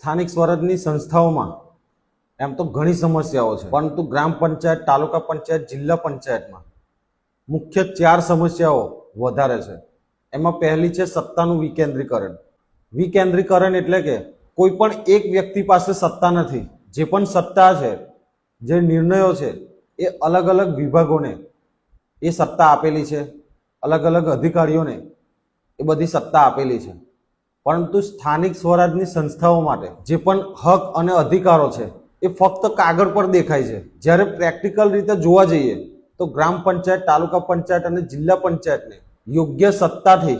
સ્થાનિક સ્વરાજની સંસ્થાઓમાં. એમ તો ઘણી સમસ્યાઓ છે. પરંતુ ગ્રામ પંચાયત, તાલુકા પંચાયત, જિલ્લા પંચાયતમાં મુખ્ય ચાર સમસ્યાઓ વધારે છે. એમાં પહેલી છે સત્તાનું વિકેન્દ્રીકરણ. વિકેન્દ્રીકરણ એટલે કે કોઈ પણ એક વ્યક્તિ પાસે સત્તા નથી. જે પણ સત્તા છે, જે નિર્ણયો છે, એ અલગ અલગ વિભાગોને એ સત્તા આપેલી છે. અલગ અલગ અધિકારીઓને એ બધી સત્તા આપેલી છે. પરંતુ સ્થાનિક સ્વરાજની સંસ્થાઓ માટે જે પણ હક અને અધિકારો છે, એ ફક્ત કાગળ પર દેખાય છે. જ્યારે પ્રેક્ટિકલ રીતે જોવા જઈએ, તો ગ્રામ પંચાયત, તાલુકા પંચાયત અને જિલ્લા પંચાયતને યોગ્ય સત્તાથી,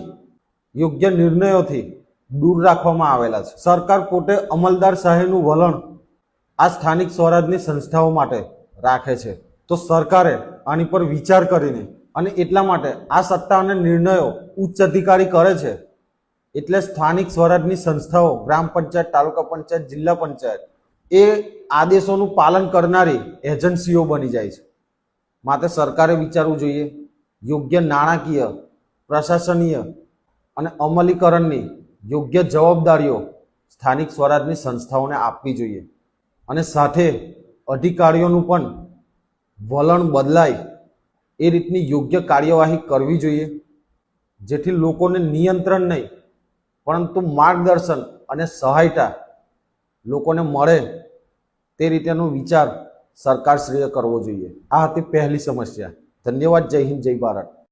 યોગ્ય નિર્ણયોથી દૂર રાખવામાં આવેલા છે. સરકાર પોતે અમલદાર શાહીનું વલણ આ સ્થાનિક સ્વરાજની સંસ્થાઓ માટે રાખે છે. તો સરકારે આની પર વિચાર કરીને અને એટલા માટે આ સત્તા અને નિર્ણયો ઉચ્ચ અધિકારી કરે છે એટલે સ્થાનિક સ્વરાજની સંસ્થાઓ, ગ્રામ પંચાયત, તાલુકા પંચાયત, જિલ્લા પંચાયત, એ આદેશોનું પાલન કરનારી એજન્સીઓ બની જાય છે. માટે સરકારે વિચારવું જોઈએ. યોગ્ય નાણાકીય, પ્રશાસનીય અને અમલીકરણની યોગ્ય જવાબદારીઓ સ્થાનિક સ્વરાજની સંસ્થાઓને આપવી જોઈએ. અને સાથે અધિકારીઓનું પણ વલણ બદલાય એ રીતની યોગ્ય કાર્યવાહી કરવી જોઈએ, જેથી લોકોને નિયંત્રણ નહીં પરંતુ માર્ગદર્શન અને સહાયતા લોકોને મળે તે રીતેનો વિચાર સરકારશ્રીએ કરવો જોઈએ. આ હતી પહેલી સમસ્યા. ધન્યવાદ. જય હિન્દ. જય ભારત.